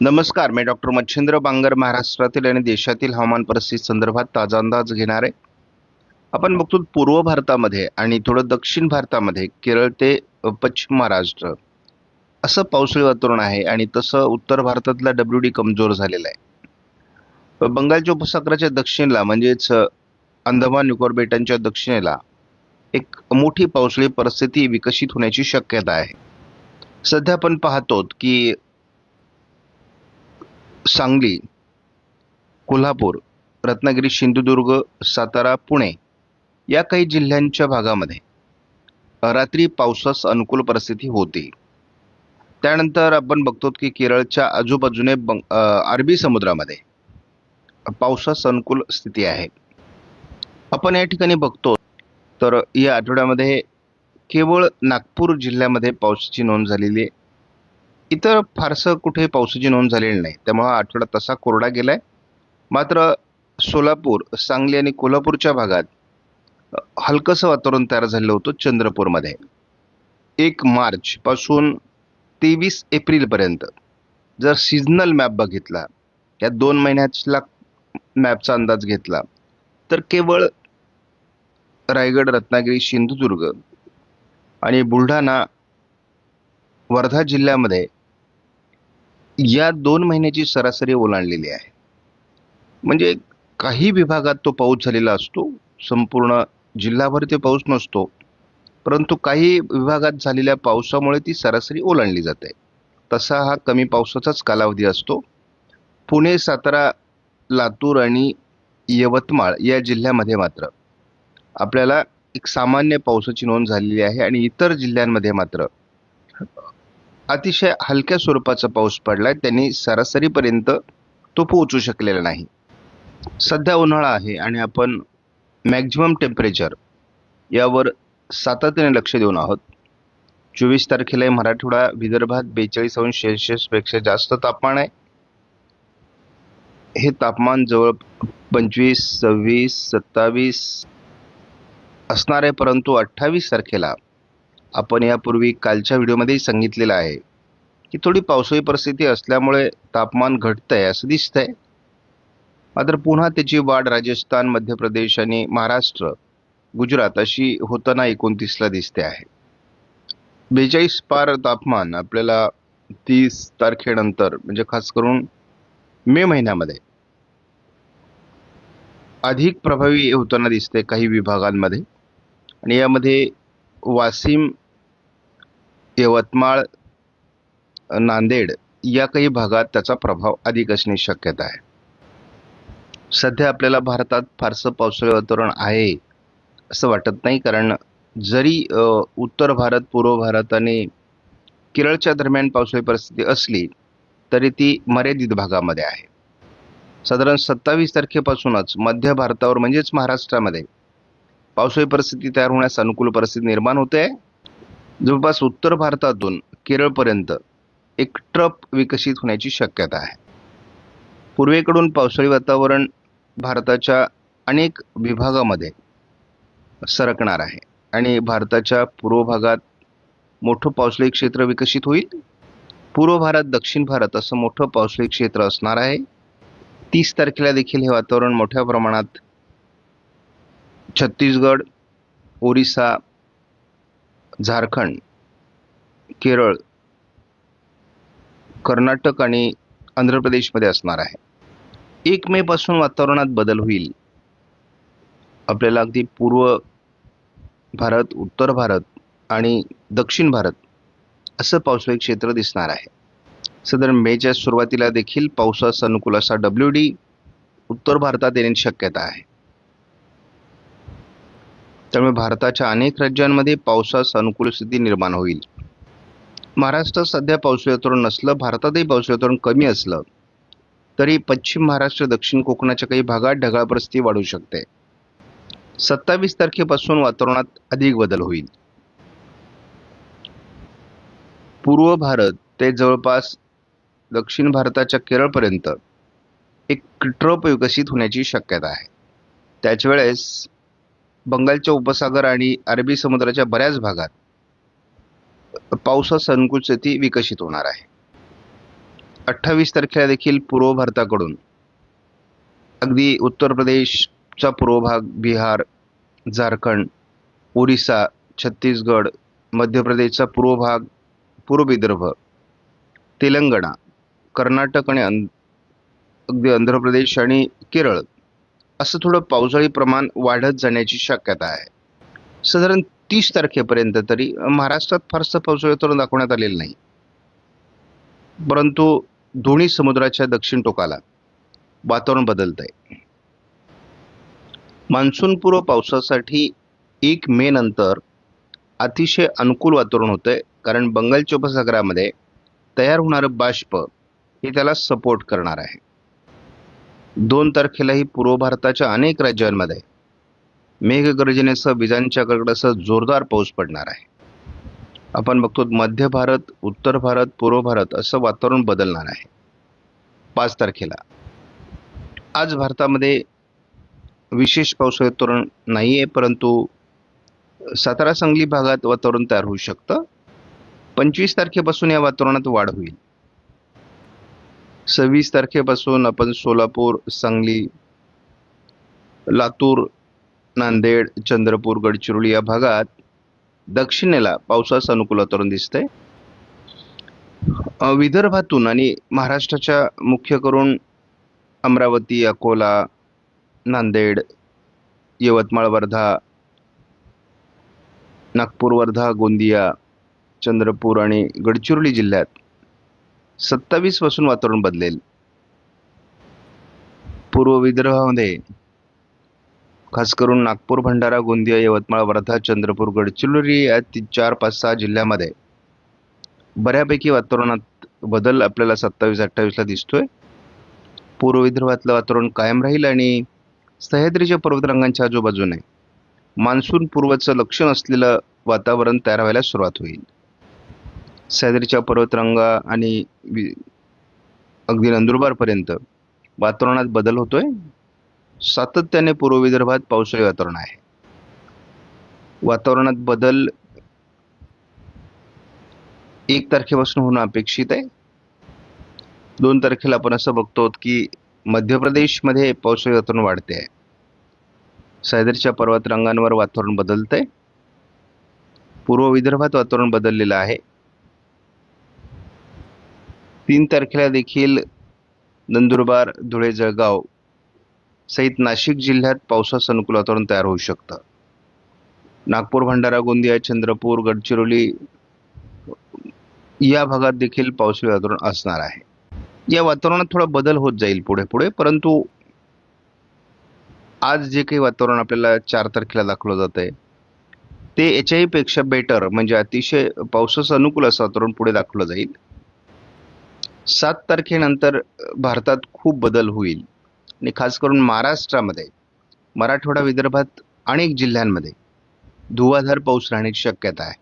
नमस्कार मी डॉक्टर मच्छिंद्र बांगर महाराष्ट्रातील आणि देशातील हवामान परिस्थिती संदर्भात ताजा अंदाज घेणार आहे. आपण बघतो पूर्व भारतामध्ये आणि थोडं दक्षिण भारतामध्ये केरळ ते पश्चिम महाराष्ट्र. असं पावसाळी वातावरण आहे आणि तसं उत्तर भारतातला डब्ल्यू डी कमजोर झालेला आहे. बंगालच्या उपसागराच्या दक्षिणेला म्हणजेच अंदमान निकोबार बेटांच्या दक्षिणेला एक मोठी पावसाळी परिस्थिती विकसित होण्याची शक्यता आहे. सध्या आपण पाहतो की सांगली कोल्हापूर रत्नागिरी सिंधुदुर्ग सातारा पुणे या काही जिल्ह्यांच्या भागामध्ये रात्री पावसास अनुकूल परिस्थिती होती. त्यानंतर आपण बघतो की केरळच्या आजूबाजूने बंग अरबी समुद्रामध्ये पावसास अनुकूल स्थिती आहे. आपण या ठिकाणी बघतो तर या आठवड्यामध्ये केवळ नागपूर जिल्ह्यामध्ये पावसाची नोंद झालेली आहे. इतर फारसं कुठे पावसाची नोंद झालेली नाही. त्यामुळे आठवडा तसा कोरडा गेला आहे मात्र सोलापूर सांगली आणि कोल्हापूरच्या भागात हलकंसं वातावरण तयार झालेलं होतं चंद्रपूरमध्ये. एक मार्चपासून तेवीस एप्रिलपर्यंत जर सीझनल मॅप बघितला या दोन महिन्यातला मॅपचा अंदाज घेतला तर केवळ रायगड रत्नागिरी सिंधुदुर्ग आणि बुलढाणा वर्धा जिल्ह्यामध्ये या दोन महिन्याची सरासरी ओलांडलेली आहे. म्हणजे काही विभागात तो पाऊस झालेला असतो संपूर्ण जिल्हाभर ते पाऊस नसतो परंतु काही विभागात झालेल्या पावसामुळे ती सरासरी ओलांडली जाते. तसा हा कमी पावसाचाच कालावधी असतो. पुणे सातारा लातूर आणि यवतमाळ या जिल्ह्यामध्ये मात्र आपल्याला एक सामान्य पावसाची नोंद झालेली आहे आणि इतर जिल्ह्यांमध्ये मात्र अतिशय हलक्या स्वरूपाचा पाऊस पडला आहे त्यांनी सरासरीपर्यंत तो पोहोचू शकलेला नाही. सध्या उन्हाळा आहे आणि आपण मॅक्झिमम टेम्परेचर यावर सातत्याने लक्ष देऊन आहोत. चोवीस तारखेला मराठवाडा विदर्भात बेचाळीस अंश सेल्सिअसपेक्षा जास्त तापमान आहे. हे तापमान जवळ पंचवीस सव्वीस सत्तावीस असणार आहे परंतु अठ्ठावीस तारखेला आपण यापूर्वी कालच्या व्हिडिओमध्येही सांगितलेलं आहे की थोडी पावसाळी परिस्थिती असल्यामुळे तापमान घटतंय असं दिसतंय. मात्र पुन्हा त्याची वाढ राजस्थान मध्य प्रदेश आणि महाराष्ट्र गुजरात अशी होताना एकोणतीसला दिसते आहे. बेचाळीस पार तापमान आपल्याला तीस तारखेनंतर म्हणजे खास करून मे महिन्यामध्ये अधिक प्रभावी होताना दिसते काही विभागांमध्ये. आणि यामध्ये वाशिम यवतमाळ नांदेड या काही भागात त्याचा प्रभाव अधिक असण्याची शक्यता आहे. सध्या आपल्याला भारतात फारसं पावसाळी वातावरण आहे असं वाटत नाही कारण जरी उत्तर भारत पूर्व भारत आणि केरळच्या दरम्यान पावसाळी परिस्थिती असली तरी ती मर्यादित भागामध्ये आहे. साधारण सत्तावीस तारखेपासूनच मध्य भारतावर म्हणजेच महाराष्ट्रामध्ये पावसाळी परिस्थिती तयार होण्यास अनुकूल परिस्थिती निर्माण होते. जवळपास उत्तर भारतातून केरळपर्यंत एक ट्रप विकसित होण्याची शक्यता आहे. पूर्वेकडून पावसाळी वातावरण भारताच्या अनेक विभागामध्ये सरकणार आहे आणि भारताच्या पूर्व भागात मोठं पावसाळी क्षेत्र विकसित होईल. पूर्व भारत दक्षिण भारत असं मोठं पावसाळी क्षेत्र असणार आहे. तीस तारखेला देखील हे वातावरण मोठ्या प्रमाणात छत्तीसगड ओरिसा झारखंड केरळ कर्नाटक आणि आंध्र प्रदेशमध्ये असणार आहे. एक मेपासून वातावरणात बदल होईल. आपल्याला अगदी पूर्व भारत उत्तर भारत आणि दक्षिण भारत असं पावसाळी क्षेत्र दिसणार आहे. साधारण मेच्या सुरुवातीला देखील पावसास अनुकूल असा डब्ल्यू डी उत्तर भारतात येण्याची शक्यता आहे. त्यामुळे भारताच्या अनेक राज्यांमध्ये पावसास अनुकूल स्थिती निर्माण होईल. महाराष्ट्रात सध्या पावसाळी वातावरण नसलं भारतातही पावसाळी वातावरण कमी असलं तरी पश्चिम महाराष्ट्र दक्षिण कोकणाच्या काही भागात ढगाळ परिस्थिती वाढू शकते. सत्तावीस तारखेपासून वातावरणात अधिक बदल होईल. पूर्व भारत ते जवळपास दक्षिण भारताच्या केरळपर्यंत एक ट्रप विकसित होण्याची शक्यता आहे. त्याच वेळेस बंगालच्या उपसागर आणि अरबी समुद्राच्या बऱ्याच भागात पावसास संकुचती स्थिती विकसित होणार आहे. अठ्ठावीस तारखेला देखील पूर्व भारताकडून अगदी उत्तर प्रदेशचा पूर्व भाग बिहार झारखंड ओरिसा छत्तीसगड मध्य प्रदेशचा पूर्व भाग पूर्व विदर्भ तेलंगणा कर्नाटक आणि अं अगदी आंध्र प्रदेश आणि केरळ असं थोडं पावसाळी प्रमाण वाढत जाण्याची शक्यता आहे. साधारण तीस तारखेपर्यंत तरी महाराष्ट्रात फारसं पावसाळी तरुण दाखवण्यात आलेलं नाही. परंतु दोन्ही समुद्राच्या दक्षिण टोकाला वातावरण बदलत आहे. मान्सूनपूर्व पावसासाठी एक मे नंतर अतिशय अनुकूल वातावरण होतं आहे कारण बंगालच्या उपसागरामध्ये तयार होणारं बाष्प हे त्याला सपोर्ट करणार आहे. दोन तारखेलाही पूर्व भारताच्या अनेक राज्यांमध्ये मेघगर्जनेसह विजांच्या कडकडासह जोरदार पाऊस पडणार आहे. आपण बघतो मध्य भारत उत्तर भारत पूर्व भारत असं वातावरण बदलणार आहे. पाच तारखेला. आज भारतामध्ये विशेष पावसाळी वातावरण नाही आहे परंतु सातारा सांगली भागात वातावरण तयार होऊ शकतं. पंचवीस तारखेपासून या वातावरणात वाढ होईल. सव्वीस तारखेपासून आपण सोलापूर सांगली लातूर नांदेड चंद्रपूर गडचिरोली या भागात दक्षिणेला पावसाचं अनुकूल वातावरण दिसतंय. विदर्भातून आणि महाराष्ट्राच्या मुख्य करून अमरावती अकोला नांदेड यवतमाळ वर्धा नागपूर वर्धा गोंदिया चंद्रपूर आणि गडचिरोली जिल्ह्यात सत्तावीसपासून वातावरण बदलेल. पूर्व विदर्भामध्ये खास करून नागपूर भंडारा गोंदिया यवतमाळ वर्धा चंद्रपूर गडचिरोली या ती चार पाच सहा जिल्ह्यामध्ये बऱ्यापैकी वातावरणात बदल आपल्याला सत्तावीस अठ्ठावीसला दिसतोय. पूर्व विदर्भातलं वातावरण कायम राहील आणि सह्याद्रीच्या पर्वतरांगांच्या आजूबाजूने मान्सून पूर्वचं लक्षण असलेलं वातावरण तयार व्हायला सुरुवात होईल. सह्याद्रीच्या पर्वतरांगा आणि वि- अगदी नंदुरबारपर्यंत वातावरणात बदल होतोय. सातत्याने पूर्व विदर्भात पावसाळी वातावरण आहे. वातावरणात बदल एक तारखेपासून होणं अपेक्षित आहे. दोन तारखेला आपण असं बघतो की मध्य प्रदेशमध्ये पावसाळी वातावरण वाढते आहे सह्याद्रीच्या पर्वतरांगांवर वातावरण बदलतंय. पूर्व विदर्भात वातावरण बदललेलं आहे. तीन तारखेला देखील नंदुरबार धुळे जळगाव सहित नाशिक जिल्ह्यात पावसाचं अनुकूल वातावरण तयार होऊ शकतं. नागपूर भंडारा गोंदिया चंद्रपूर गडचिरोली या भागात देखील पावसाळी वातावरण असणार आहे. या वातावरणात थोडा बदल होत जाईल पुढे पुढे परंतु आज जे काही वातावरण आपल्याला चार तारखेला दाखवलं जात आहे ते याच्याहीपेक्षा बेटर म्हणजे अतिशय पावसाचं अनुकूल असं वातावरण पुढे दाखवलं जाईल. सात तारखेनंतर भारतात खूप बदल होईल. आणि खास करून महाराष्ट्रामध्ये मराठवाडा विदर्भात अनेक जिल्ह्यांमध्ये धुवाधार पाऊस राहण्याची शक्यता आहे.